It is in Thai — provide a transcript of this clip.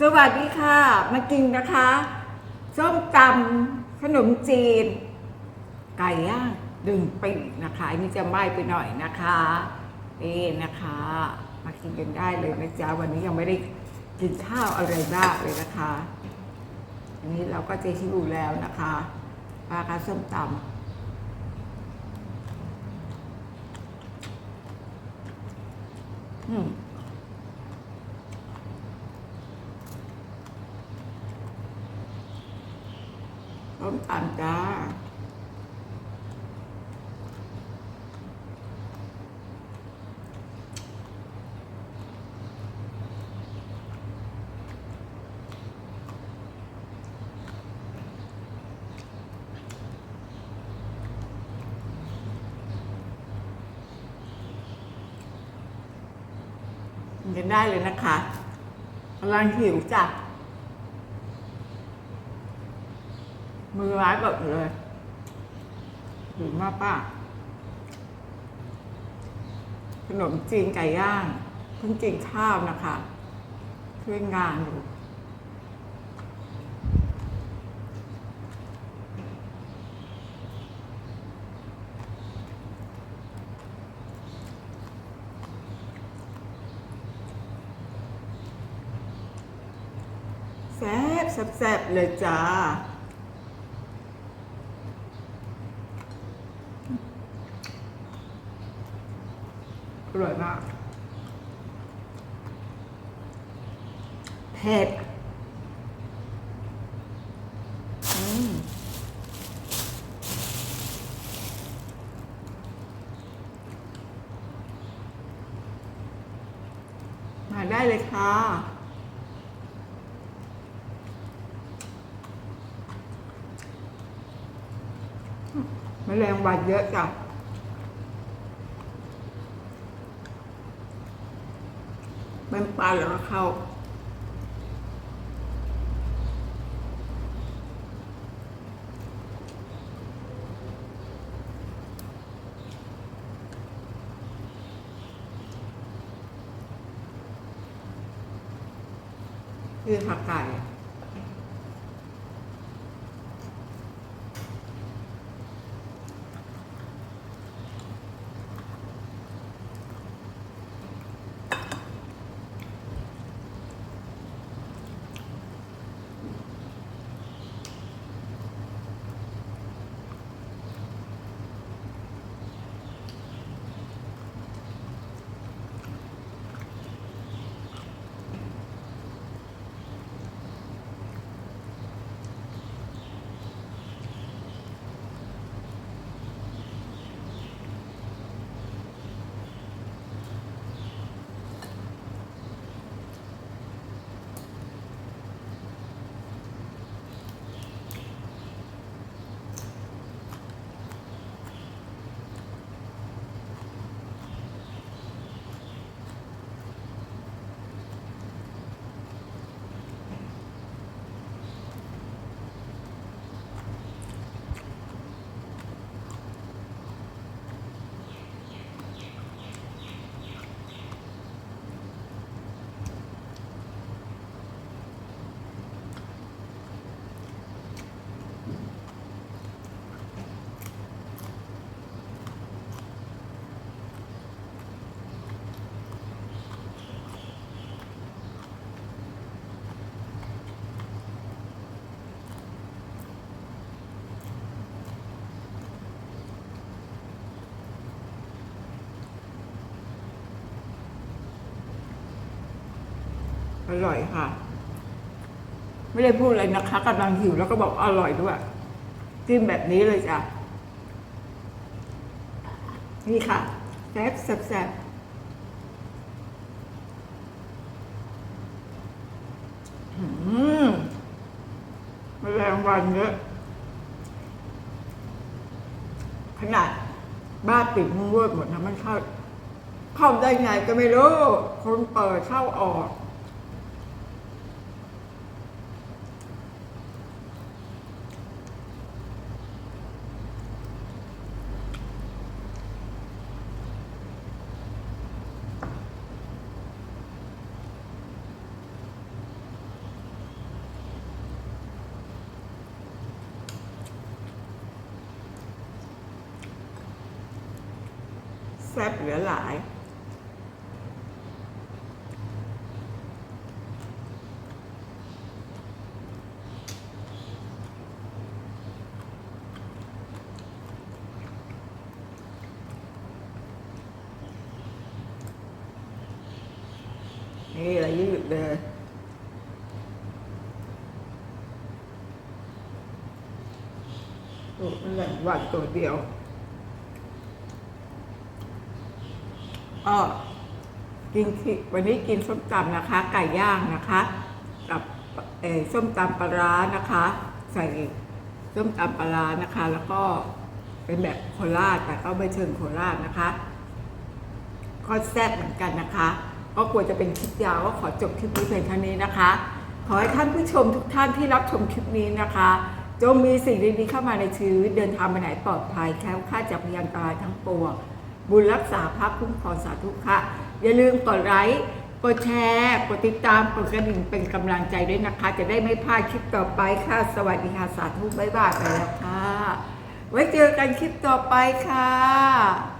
สวัสดีค่ะ มากินนะคะ ส้มตำขนมจีน ไก่ย่างดึงปีกนะคะอันนี้จะไหม้ไปหน่อยนะคะนี่นะคะ มากินกันได้เลยนะจ๊ะวันนี้ยังไม่ได้กินข้าวอะไรบ้างเลยนะคะ อันนี้เราก็จะชิวแล้วนะคะปลากระส้มตำอืม ต้มตำ จ้ากินกันได้เลยนะคะกำลังหิวจ้ะ มือร้ายแบบเลยหิวมากป้า ขนมจีนไก่ย่างเพิ่งกินข้าวนะคะช่วยงานอยู่แซ่บแซ่บๆเลยจ้า อร่อยมากเผ็ดอืมมาได้เลยค่ะแมลงวันเยอะจ้ะ เป็นปลาหรือเขาคือผักไก่ อร่อยค่ะ ไม่ได้พูดอะไรนะคะกำลังหิวแล้วก็บอกอร่อยด้วยจิ้มแบบนี้เลยจ้ะ นี่ค่ะแซ่บแซ่บอืมแมลงวันเยอะขนาดบ้านปิดมุ้งเวิร์ดหมดนะมันเข้าเข้าได้ไงก็ไม่รู้ คนเปิดเข้าออก แซ่บเหลือหลาย นี่ละยืดเลยโอ้มันแหลมหวานตัวเดียว อ้อกินที่วันนี้กินส้มตำนะคะ ไก่ย่างนะคะ กับเออส้มตำปลาร้านะคะ ใส่ส้มตำปลาร้านะคะ แล้วก็เป็นแบบโคราชแต่ก็ไม่เชิงโคราชนะคะก็แซ่บเหมือนกันนะคะ ก็กลัวจะเป็นคลิปยาวก็ขอจบคลิปนี้เพียงเท่านี้นะคะ ขอให้ท่านผู้ชมทุกท่านที่รับชมคลิปนี้นะคะจงมีสิ่งดีๆเข้ามาในชีวิตเดินทางไปไหนปลอดภัยแคล้วคลาดจากพยานตรายทั้งปวง บุญรักษาพระคุ้มครองสาธุค่ะ อย่าลืมกดไลค์กดแชร์ กดติดตาม กดกระดิ่งเป็นกำลังใจด้วยนะคะ จะได้ไม่พลาดคลิปต่อไปค่ะ สวัสดีค่ะสาธุบ๊ายบายไปแล้วค่ะ ไว้เจอกันคลิปต่อไปค่ะ